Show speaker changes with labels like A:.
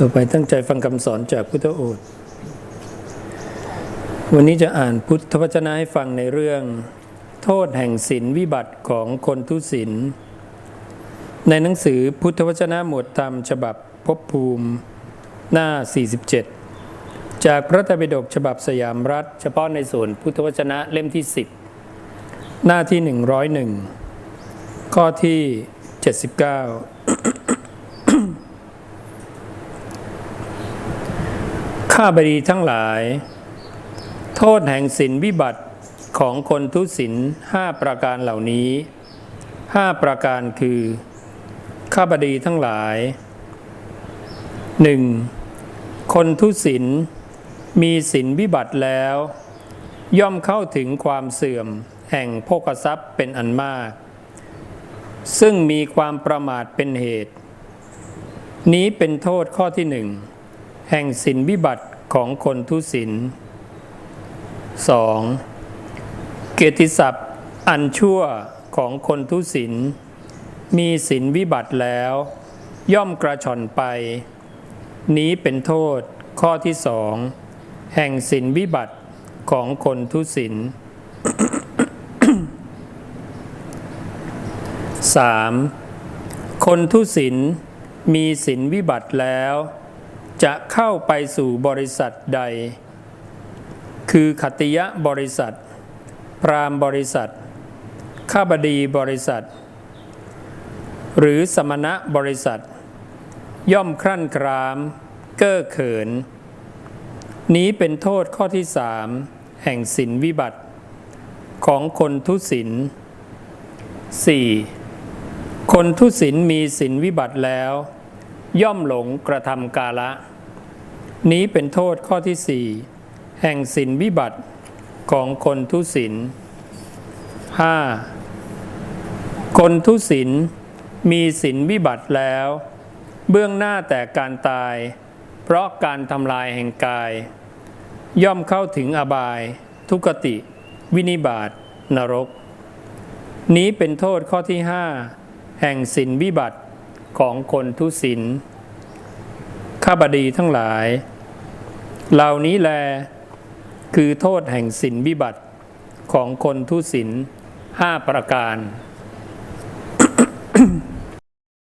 A: ต่อไปตั้งใจฟังคำสอนจากพุทธโอษฐ์วันนี้จะอ่านพุทธวจนะให้ฟังในเรื่อง โทษแห่งศีลวิบัติของคนทุศีลในหนังสือพุทธวจนะหมวดธรรมฉบับภพภูมิ หน้า 47 จากพระไตรปิฎกฉบับสยามรัฐ เฉพาะในส่วนพุทธวจนะเล่มที่ 10 หน้าที่ 101 ข้อที่ 79 ข้าบดีทั้งหลาย โทษแห่งศีลวิบัติของคนทุศีลห้าประการเหล่านี้ห้าประการคือ ข้าบดีทั้งหลายหนึ่งคนทุศีลมีศีลวิบัติแล้ว ย่อมเข้าถึงความเสื่อมแห่งโภคทรัพย์เป็นอันมาก ซึ่งมีความประมาทเป็นเหตุ นี้เป็นโทษข้อที่หนึ่ง แห่งศีลวิบัติของคนทุศีล 2. เกียรติศัพท์อันชั่วของคนทุศีลมีศีลวิบัติแล้ว ย่อมกระชอนไป นี้เป็นโทษข้อที่สองแห่งศีลวิบัติของคนทุศีล 3. คนทุศีลมีศีลวิบัติแล้ว จะเข้าไปสู่บริษัทใด คือขติยะบริษัท พรามบริษัท ข้าบดีบริษัท หรือสมณะบริษัท ย่อมครั่นคราม เก้อเขิน นี้เป็นโทษข้อที่สามแห่งศีลวิบัติ ของคนทุศีล 4. คนทุศีลมีศีลวิบัติแล้ว ย่อมหลงกระทำกาละ นี้เป็นโทษข้อที่สี่แห่งศีลวิบัติของคนทุศีล 5. คนทุศีลมีศีลวิบัติแล้ว เบื้องหน้าแต่การตาย เพราะการทำลายแห่งกาย ย่อมเข้าถึงอบาย ทุกติ วินิบาตนรก นี้เป็นโทษข้อที่ห้าแห่งศีลวิบัติ ของคนทุศินข้าบดีทั้งหลาย เหล่านี้แล คือโทษแห่งสินวิบัติของคนทุศินห้าประการ